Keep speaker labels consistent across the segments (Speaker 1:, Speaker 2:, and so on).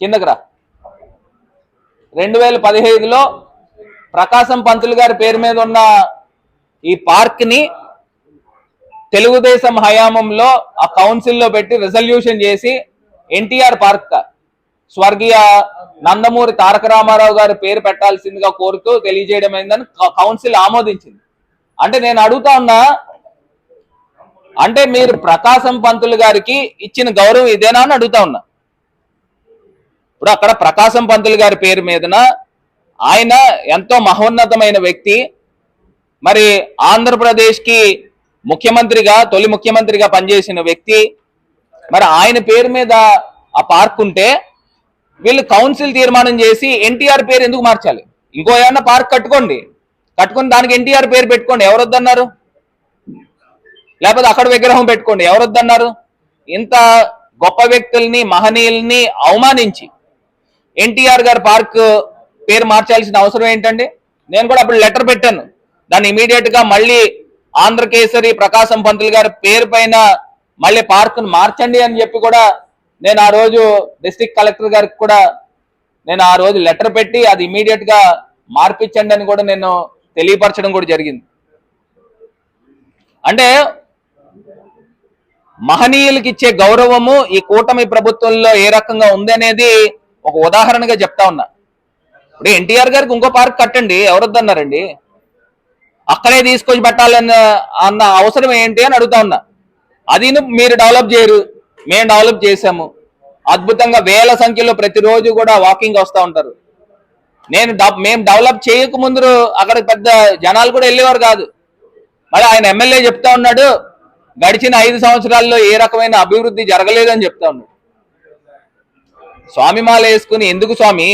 Speaker 1: కిందకి రా. రెండు వేల పదిహేనులో ప్రకాశం పంతులు గారి పేరు మీద ఉన్న ఈ పార్క్ని తెలుగుదేశం హయాంలో ఆ కౌన్సిల్లో పెట్టి రిజల్యూషన్ చేసి ఎన్టీఆర్ పార్క్ స్వర్గీయ నందమూరి తారక రామారావు గారి పేరు పెట్టాల్సిందిగా కోరుతూ తెలియజేయడం అయిందని కౌన్సిల్ ఆమోదించింది. అంటే నేను అడుగుతా ఉన్నా అంటే మీరు ప్రకాశం పంతులు గారికి ఇచ్చిన గౌరవం ఇదేనా అని అడుగుతా ఉన్నా. ఇప్పుడు అక్కడ ప్రకాశం పంతులు గారి పేరు మీదన ఆయన ఎంతో మహోన్నతమైన వ్యక్తి. మరి ఆంధ్రప్రదేశ్కి ముఖ్యమంత్రిగా తొలి ముఖ్యమంత్రిగా పనిచేసిన వ్యక్తి. మరి ఆయన పేరు మీద ఆ పార్క్ ఉంటే వీళ్ళు కౌన్సిల్ తీర్మానం చేసి ఎన్టీఆర్ పేరు ఎందుకు మార్చాలి? ఇంకో ఏమన్నా పార్క్ కట్టుకోండి. కట్టుకుని దానికి ఎన్టీఆర్ పేరు పెట్టుకోండి. ఎవరొద్దన్నారు? లేకపోతే అక్కడ విగ్రహం పెట్టుకోండి. ఎవరొద్దన్నారు? ఇంత గొప్ప వ్యక్తుల్ని మహనీయుల్ని అవమానించి ఎన్టీఆర్ గారు పార్క్ పేరు మార్చాల్సిన అవసరం ఏంటండి? నేను కూడా అప్పుడు లెటర్ పెట్టాను. దాన్ని ఇమీడియట్గా మళ్ళీ ఆంధ్రకేసరి ప్రకాశం పంతులు గారి పేరు పైన మళ్ళీ పార్క్ను మార్చండి అని చెప్పి కూడా నేను ఆ రోజు డిస్టిక్ కలెక్టర్ గారికి కూడా నేను ఆ రోజు లెటర్ పెట్టి అది ఇమీడియట్గా మార్పించండి అని కూడా నేను తెలియపరచడం కూడా జరిగింది. అంటే మహనీయులకి ఇచ్చే గౌరవము ఈ కూటమి ప్రభుత్వంలో ఏ రకంగా ఉంది అనేది ఒక ఉదాహరణగా చెప్తా ఉన్నా. ఇప్పుడు ఎన్టీఆర్ గారికి ఇంకో పార్క్ కట్టండి ఎవరొద్దన్నారండి? అక్కడే తీసుకొచ్చి పెట్టాలన్న అన్న అవసరం ఏంటి అని అడుగుతా ఉన్నా. అది మీరు డెవలప్ చేయరు. మేము డెవలప్ చేసాము అద్భుతంగా వేల సంఖ్యలో ప్రతిరోజు కూడా వాకింగ్ వస్తూ ఉంటారు. నేను మేము డెవలప్ చేయక ముందు అక్కడ పెద్ద జనాలు కూడా వెళ్ళేవారు కాదు. మరి ఆయన ఎమ్మెల్యే చెప్తా ఉన్నాడు గడిచిన ఐదు సంవత్సరాల్లో ఏ రకమైన అభివృద్ధి జరగలేదని చెప్తా ఉన్నాడు. స్వామి మాల వేసుకుని ఎందుకు స్వామి?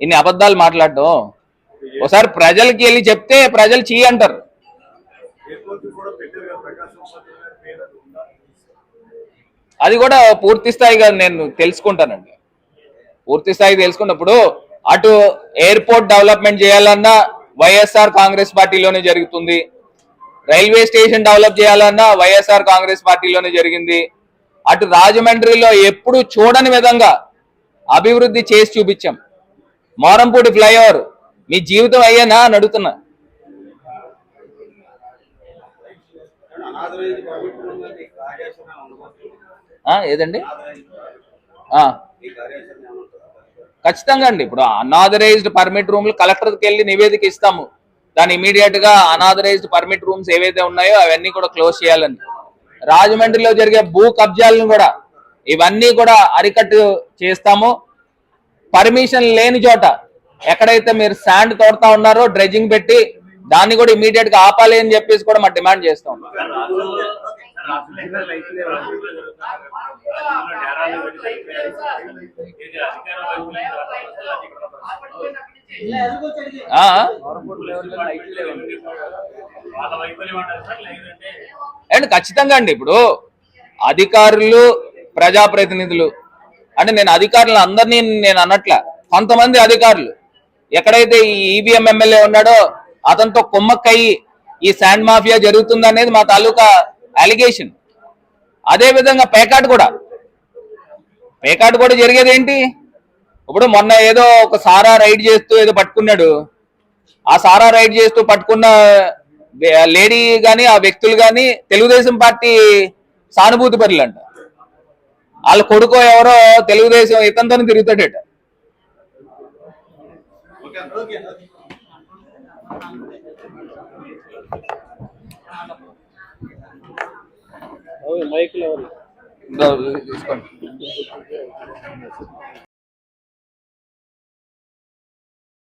Speaker 1: ఇన్ని అబద్ధాలు మాట్లాడడం? ఒకసారి ప్రజలకి వెళ్ళి చెప్తే ప్రజలు చీ అంటారు.
Speaker 2: అది
Speaker 1: అది కూడా పూర్తి స్థాయిగా నేను తెలుసుకుంటానండి. పూర్తి స్థాయి తెలుసుకున్నప్పుడు అటు ఎయిర్పోర్ట్ డెవలప్మెంట్ చేయాలన్నా వైఎస్ఆర్ కాంగ్రెస్ పార్టీలోనే జరుగుతుంది. రైల్వే స్టేషన్ డెవలప్ చేయాలన్నా వైఎస్ఆర్ కాంగ్రెస్ పార్టీలోనే జరిగింది. అటు రాజమండ్రిలో ఎప్పుడు చూడని విధంగా అభివృద్ధి చేసి చూపించాం. మోరంపూడి ఫ్లైఓవర్ మీ జీవితం అయ్యానా అని అడుగుతున్నా. ఏదండి? ఖచ్చితంగా అండి. ఇప్పుడు అనాథరైజ్డ్ పర్మిట్ రూమ్లు కలెక్టర్కి వెళ్ళి నివేదిక ఇస్తాము. దాని ఇమీడియట్గా అనాథరైజ్డ్ పర్మిట్ రూమ్స్ ఏవైతే ఉన్నాయో అవన్నీ కూడా క్లోజ్ చేయాలని రాజమండ్రిలో జరిగే భూ కబ్జాలను కూడా ఇవన్నీ కూడా అరికట్టు చేస్తాము? పర్మిషన్ లేని చోట ఎక్కడైతే మీరు శాండ్ తోడతా ఉన్నారో డ్రెజింగ్ పెట్టి దాన్ని కూడా ఇమీడియట్గా ఆపాలి అని చెప్పేసి కూడా మనం డిమాండ్ చేస్తాం అండ్ ఖచ్చితంగా అండి ఇప్పుడు అధికారులు ప్రజాప్రతినిధులు అంటే నేను అధికారులు అందరినీ నేను అన్నట్ల కొంతమంది అధికారులు. ఎక్కడైతే ఈ ఈవీఎం ఎమ్మెల్యే ఉన్నాడో అతనితో కుమ్మక్కయ్యి ఈ శాండ్ మాఫియా జరుగుతుంది అనేది మా తాలూకా అలిగేషన్ అదే విధంగా పేకాట్ కూడా. పేకాట్ కూడా జరిగేది ఏంటి ఇప్పుడు మొన్న ఏదో ఒక సారా రైడ్ చేస్తూ ఏదో పట్టుకున్నాడు. ఆ సారా రైడ్ చేస్తూ పట్టుకున్న లేడీ కానీ ఆ వ్యక్తులు కానీ తెలుగుదేశం పార్టీ సానుభూతి పరులు అంట వాళ్ళ కొడుకో ఎవరో తెలుగుదేశం ఇతంతో తిరుగుతాడట. ఇదో తీసుకోండి.